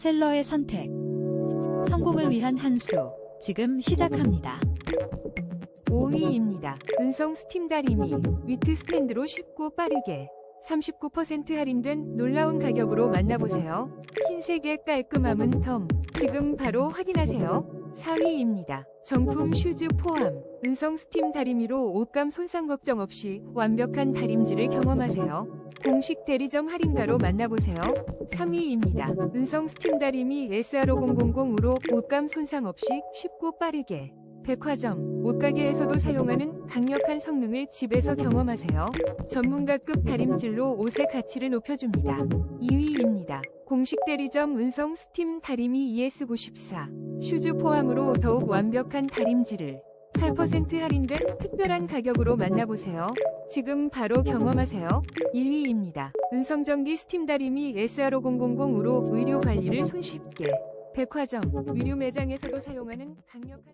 셀러의 선택. 성공을 위한 한 수. 지금 시작합니다. 5위입니다. 은성 스팀 다리미 위트 스탠드로 쉽고 빠르게 39% 할인된 놀라운 가격으로 만나보세요. 흰색의 깔끔함은 텀. 지금 바로 확인하세요. 4위입니다. 정품 슈즈 포함. 은성 스팀 다리미로 옷감 손상 걱정 없이 완벽한 다림질을 경험하세요. 공식 대리점 할인가로 만나보세요. 3위입니다. 은성 스팀 다리미 SR5000으로 옷감 손상 없이 쉽고 빠르게 백화점, 옷가게에서도 사용하는 강력한 성능을 집에서 경험하세요. 전문가급 다림질로 옷의 가치를 높여줍니다. 2위입니다. 공식 대리점 은성 스팀 다리미 ES94 슈즈 포함으로 더욱 완벽한 다림질을 8% 할인된 특별한 가격으로 만나보세요. 지금 바로 경험하세요. 1위입니다. 은성전기 스팀 다리미 SR5000으로 의료 관리를 손쉽게 백화점, 의류 매장에서도 사용하는 강력한